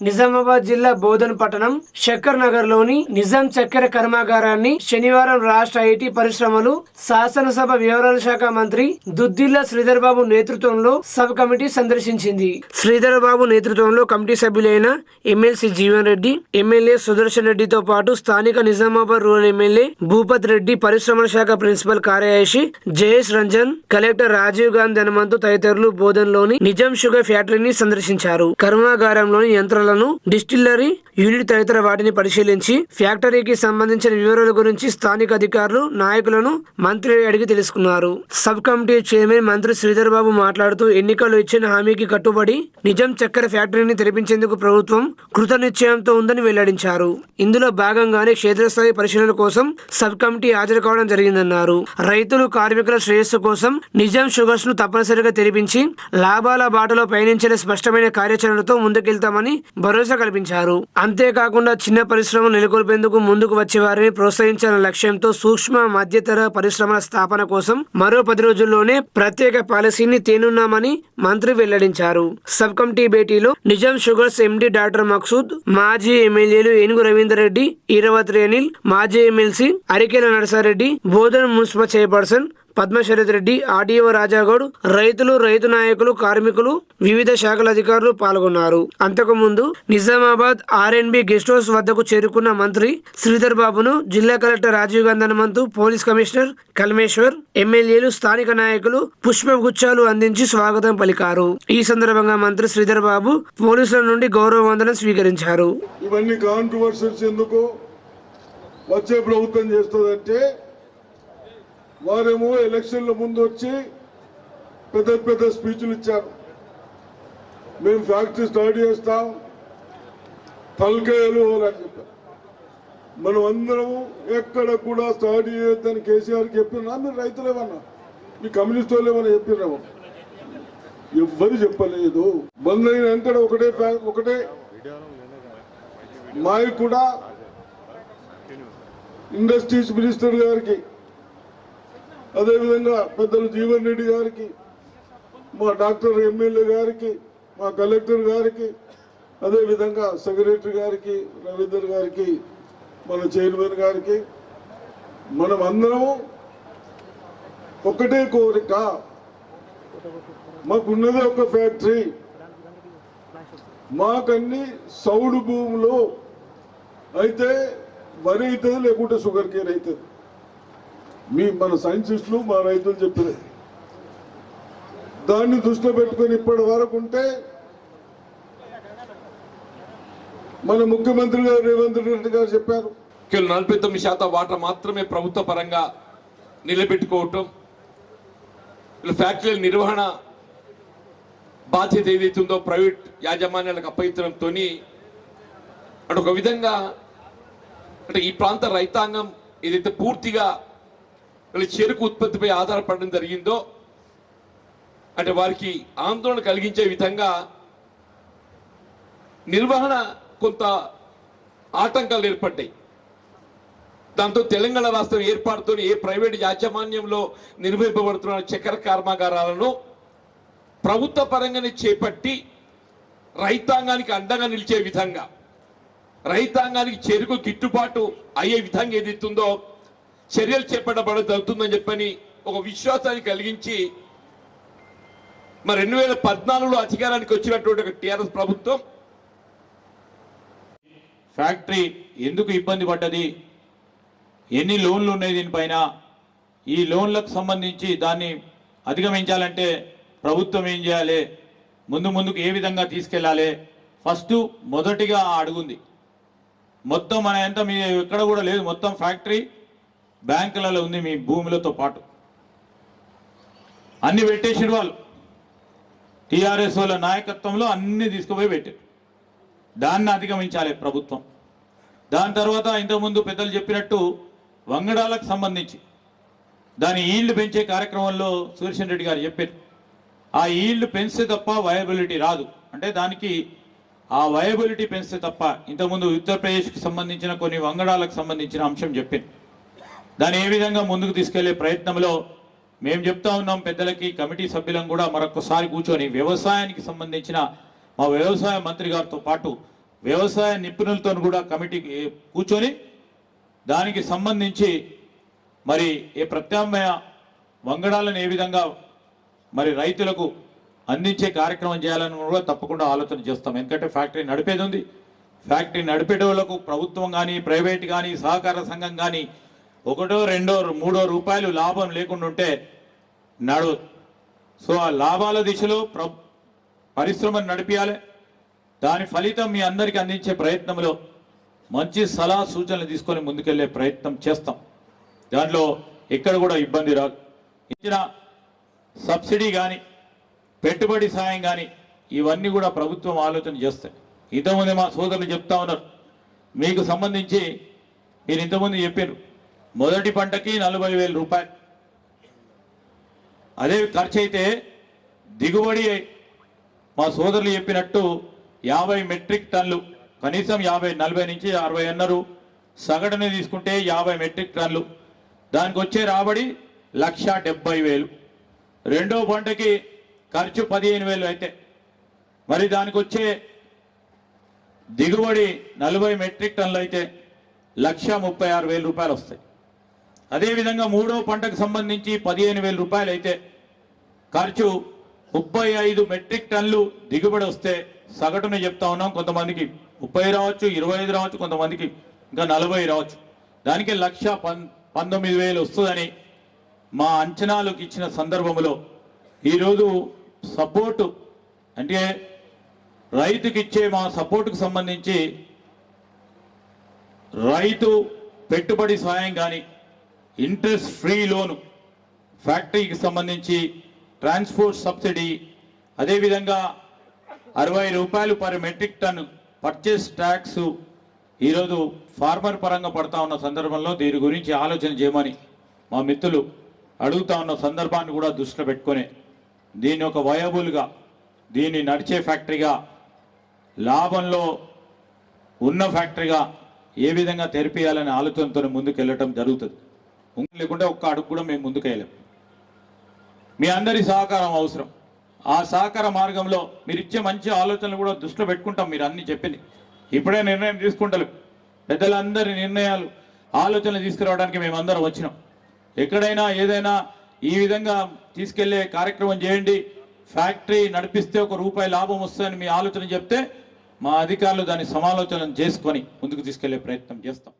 నిజామాబాద్ జిల్లా బోధన్ పట్టణం శక్కర్ నగర్లోని నిజాం చక్కెర కర్మాగారాన్ని శనివారం రాష్ట్ర ఐటీ పరిశ్రమలు శాసనసభ వివరాల శాఖ మంత్రి దుద్దిల్లా శ్రీధర్ బాబు నేతృత్వంలో సబ్ కమిటీ సందర్శించింది. శ్రీధర్ బాబు నేతృత్వంలో కమిటీ సభ్యులైన ఎమ్మెల్సీ జీవన్ రెడ్డి ఎమ్మెల్యే సుదర్శన్ రెడ్డితో పాటు స్థానిక నిజామాబాద్ రూరల్ ఎమ్మెల్యే భూపత్ రెడ్డి పరిశ్రమల శాఖ ప్రిన్సిపల్ కార్యదర్శి జయేష్ రంజన్ కలెక్టర్ రాజీవ్ గాంధీ హనుమంతు తదితరులు బోధన్లోని నిజాం షుగర్ ఫ్యాక్టరీని సందర్శించారు. కర్మాగారంలోని యంత్రాలను డిస్టిల్లరీ యూనిట్ తదితర వాటిని పరిశీలించి ఫ్యాక్టరీకి సంబంధించిన వివరాల గురించి స్థానిక అధికారులు నాయకులను మంత్రి అడిగి తెలుసుకున్నారు. సబ్ కమిటీ చైర్మన్ మంత్రి శ్రీధర్ బాబు మాట్లాడుతూ ఎన్నికలు ఇచ్చిన హామీకి కట్టుబడి నిజాం చక్కెర ఫ్యాక్టరీని తెరిపించేందుకు ప్రభుత్వం కృతనిశ్చయంతో ఉందని వెల్లడించారు. ఇందులో భాగంగానే క్షేత్రస్థాయి పరిశీలన కోసం సబ్ కమిటీ హాజరు కావడం జరిగిందన్నారు. రైతులు కార్మికుల శ్రేయస్సు కోసం నిజాం షుగర్స్ను తప్పనిసరిగా తెరిపించి లాభాల బాటలో పయనించే స్పష్టమైన కార్యాచరణతో ముందుకెళ్తామని భరోసా కల్పించారు. అంతేకాకుండా చిన్న పరిశ్రమలు నెలకొల్పేందుకు ముందుకు వచ్చే వారిని ప్రోత్సహించాలనే లక్ష్యంతో సూక్ష్మ మధ్యతర పరిశ్రమల స్థాపన కోసం మరో పది రోజుల్లోనే ప్రత్యేక పాలసీని తేనున్నామని మంత్రి వెల్లడించారు. సబ్ కమిటీ భేటీలో Nizam sugars MD doctor Maqsood మాజీ ఎమ్మెల్యేలు ఏనుగు రవీందర్రెడ్డి రెడ్డి రేనిల్ అనిల్ మాజీ MLC Arikela Narasa Reddy Bodhan municipal chairperson Padma Sharath Reddy RDO Raja Goud రైతులు రైతు నాయకులు కార్మికులు వివిధ శాఖల అధికారులు పాల్గొన్నారు. అంతకుముందు నిజామాబాద్ ఆర్ఎన్బి గెస్ట్ హౌస్ వద్దకు చేరుకున్న మంత్రి శ్రీధర్ బాబును జిల్లా collector Rajiv Gandhi Hanumanthu police commissioner Kalmeshwar ఎమ్మెల్యేలు స్థానిక నాయకులు పుష్పగుచ్చాలు అందించి స్వాగతం పలికారు. ఈ సందర్భంగా మంత్రి శ్రీధర్ బాబు పోలీసుల నుండి గౌరవ వందనం స్వీకరించారు. ఇవన్నీ కాంట్రవర్సీస్ ఎందుకు? వచ్చే ప్రభుత్వం చేస్తుందంటే వారేమో ఎలక్షన్ల ముందు వచ్చి పెద్ద పెద్ద స్పీచ్లు ఇచ్చారు. మేము ఫ్యాక్టరీ స్టార్ట్ చేస్తాం తలకాయలు అని చెప్పారు. మనం అందరం ఎక్కడ కూడా స్టార్ట్ చేయొద్దని కేసీఆర్ చెప్పినా మీరు రైతులేమన్నా మీ కమ్యూనిస్ట్ వాళ్ళు ఏమన్నా చెప్పినాము ఎవ్వరు చెప్పలేదు. బంద్ అయిన వెంటనే ఒకటే ఒకటే మాకు కూడా ఇండస్ట్రీస్ మినిస్టర్ గారికి అదేవిధంగా పెద్దలు జీవన్ రెడ్డి గారికి మా డాక్టర్ ఎమ్మెల్యే గారికి మా కలెక్టర్ గారికి అదేవిధంగా సెక్రటరీ గారికి రవీందర్ గారికి మన చైర్మన్ గారికి మనం అందరము ఒకటే కోరిక. మాకున్నదే ఒక ఫ్యాక్టరీ. మాకన్నీ సౌడు భూములు. అయితే వరి అవుతుంది లేకుంటే షుగర్ కేర్ అవుతుంది మీ మన సైంటిస్టులు మా రైతులు చెప్పినది. దాన్ని దృష్టిలో పెట్టుకొని ఇప్పటి వరకు ఉంటే మన ముఖ్యమంత్రి గారు రేవంత్ రెడ్డి గారు చెప్పారు. కేవలం నలభై తొమ్మిది శాతం వాటర్ మాత్రమే ప్రభుత్వ పరంగా నిలబెట్టుకోవటం ఫ్యాక్టరీల నిర్వహణ బాధ్యత ఏదైతుందో ప్రైవేట్ యాజమాన్యాలకు అప్పగించడంతో అంటే ఒక విధంగా అంటే ఈ ప్రాంత రైతాంగం ఏదైతే పూర్తిగా వీళ్ళ చెరుకు ఉత్పత్తిపై ఆధారపడడం జరిగిందో అంటే వారికి ఆందోళన కలిగించే విధంగా నిర్వహణ కొంత ఆటంకాలు ఏర్పడ్డాయి. దాంతో తెలంగాణ రాష్ట్రం ఏర్పాటుతో ఏ ప్రైవేట్ యాజమాన్యంలో నిర్వహింపబడుతున్న చక్కెర కర్మాగారాలను ప్రభుత్వ పరంగానే చేపట్టి రైతాంగానికి అండగా నిలిచే విధంగా రైతాంగానికి చెరుకు గిట్టుబాటు అయ్యే విధంగా ఏదైతుందో చర్యలు చేపట్టబడ జరుగుతుందని చెప్పని ఒక విశ్వాసాన్ని కలిగించి మరి రెండు వేల పద్నాలుగులో అధికారానికి వచ్చినటువంటి ఒక టీఆర్ఎస్ ప్రభుత్వం ఫ్యాక్టరీ ఎందుకు ఇబ్బంది పడ్డది? ఎన్ని లోన్లు ఉన్నాయి దీనిపైన? ఈ లోన్లకు సంబంధించి దాన్ని అధిగమించాలంటే ప్రభుత్వం ఏం చేయాలి? ముందు ముందుకు ఏ విధంగా తీసుకెళ్ళాలి? ఫస్ట్ మొదటిగా అడుగుంది. మొత్తం మన ఎంత మీ ఎక్కడ కూడా లేదు. మొత్తం ఫ్యాక్టరీ బ్యాంకులలో ఉంది మీ భూములతో పాటు. అన్ని పెట్టేసిన వాళ్ళు. టీఆర్ఎస్ వాళ్ళ నాయకత్వంలో అన్ని తీసుకుపోయి పెట్టారు. దాన్ని అధిగమించాలి ప్రభుత్వం. దాని తర్వాత ఇంతకుముందు పెద్దలు చెప్పినట్టు వంగడాలకు సంబంధించి దాని ఈల్డ్ పెంచే కార్యక్రమంలో సుదర్శన్ రెడ్డి గారు చెప్పారు. ఆ ఈల్డ్ పెంచితే తప్ప వయబిలిటీ రాదు. అంటే దానికి ఆ వయబిలిటీ పెంచితే తప్ప ఇంతకుముందు ఉత్తరప్రదేశ్కి సంబంధించిన కొన్ని వంగడాలకు సంబంధించిన అంశం చెప్పాను దాన్ని ఏ విధంగా ముందుకు తీసుకెళ్ళే ప్రయత్నంలో మేము చెప్తా ఉన్నాం పెద్దలకి కమిటీ సభ్యులం కూడా మరొకసారి కూర్చొని వ్యవసాయానికి సంబంధించిన మా వ్యవసాయ మంత్రి గారితో పాటు వ్యవసాయ నిపుణులతో కూడా కమిటీ కూర్చొని దానికి సంబంధించి మరి ఏ ప్రత్యామ్నాయ వంగడాలను ఏ విధంగా మరి రైతులకు అందించే కార్యక్రమం చేయాలని కూడా తప్పకుండా ఆలోచన చేస్తాం. ఎందుకంటే ఫ్యాక్టరీ నడిపేది ఉంది. ఫ్యాక్టరీ నడిపేటోళ్ళకు ప్రభుత్వం కానీ ప్రైవేట్ కానీ సహకార సంఘం కానీ ఒకటో రెండో మూడో రూపాయలు లాభం లేకుండా ఉంటే నడు. సో ఆ లాభాల దిశలో ప్ర పరిశ్రమను నడిపించాలి దాని ఫలితం మీ అందరికీ అందించే ప్రయత్నంలో మంచి సలహా సూచనలు తీసుకొని ముందుకెళ్ళే ప్రయత్నం చేస్తాం. దాంట్లో ఎక్కడ కూడా ఇబ్బంది రాదు. ఇచ్చిన సబ్సిడీ కానీ పెట్టుబడి సాయం కానీ ఇవన్నీ కూడా ప్రభుత్వం ఆలోచన చేస్తాయి. ఇంతకుముందు మా సోదరులు చెప్తా ఉన్నారు. మీకు సంబంధించి మీరు ఇంతకుముందు చెప్పారు మొదటి పంటకి నలభై వేల రూపాయలు. అదే ఖర్చు అయితే దిగుబడి మా సోదరులు చెప్పినట్టు యాభై మెట్రిక్ టన్లు కనీసం యాభై నలభై నుంచి అరవై అన్నారు. సగటుని తీసుకుంటే యాభై మెట్రిక్ టన్లు దానికి వచ్చే రాబడి లక్ష డెబ్బై వేలు. రెండో పంటకి ఖర్చు పదిహేను వేలు అయితే. మరి దానికి వచ్చే దిగుబడి నలభై మెట్రిక్ టన్నులు అయితే లక్ష ముప్పై ఆరు వేల రూపాయలు వస్తాయి. అదేవిధంగా మూడో పంటకు సంబంధించి పదిహేను వేల రూపాయలు అయితే ఖర్చు ముప్పై ఐదు మెట్రిక్ టన్లు దిగుబడి వస్తే సగటున చెప్తా ఉన్నాం. కొంతమందికి ముప్పై రావచ్చు ఇరవై ఐదు రావచ్చు కొంతమందికి ఇంకా నలభై రావచ్చు. దానికి లక్ష పం పంతొమ్మిది వేలు వస్తుందని మా అంచనాలకు ఇచ్చిన సందర్భంలో ఈరోజు సపోర్టు అంటే రైతుకి ఇచ్చే మా సపోర్టుకు సంబంధించి రైతు పెట్టుబడి సాయం కానీ ఇంట్రెస్ట్ ఫ్రీ లోను ఫ్యాక్టరీకి సంబంధించి ట్రాన్స్పోర్ట్ సబ్సిడీ అదేవిధంగా అరవై రూపాయలు per metric ton purchase tax ఈరోజు ఫార్మర్ పరంగా పడతా ఉన్న సందర్భంలో దీని గురించి ఆలోచన చేయమని మా మిత్రులు అడుగుతా ఉన్న సందర్భాన్ని కూడా దృష్టిలో పెట్టుకొని దీన్ని ఒక వయబుల్గా దీన్ని నడిచే ఫ్యాక్టరీగా లాభంలో ఉన్న ఫ్యాక్టరీగా ఏ విధంగా తెరిపేయాలనే ఆలోచనతో ముందుకు వెళ్ళటం జరుగుతుంది. ఉంగు లేకుంటే ఒక్క అడుగు కూడా మేము ముందుకెళ్ళాం మీ అందరి సహకారం అవసరం. ఆ సహకార మార్గంలో మీరు ఇచ్చే మంచి ఆలోచనలు కూడా దృష్టిలో పెట్టుకుంటాం మీరు అన్ని చెప్పింది. ఇప్పుడే నిర్ణయం తీసుకుంటారు పెద్దలందరి నిర్ణయాలు ఆలోచనలు తీసుకురావడానికి మేమందరం వచ్చినాం. ఎక్కడైనా ఏదైనా ఈ విధంగా తీసుకెళ్ళే కార్యక్రమం చేయండి. ఫ్యాక్టరీ నడిపిస్తే ఒక రూపాయి లాభం వస్తుందని మీ ఆలోచన చెప్తే మా అధికారులు దాని సమాలోచన చేసుకొని ముందుకు తీసుకెళ్ళే ప్రయత్నం చేస్తాం.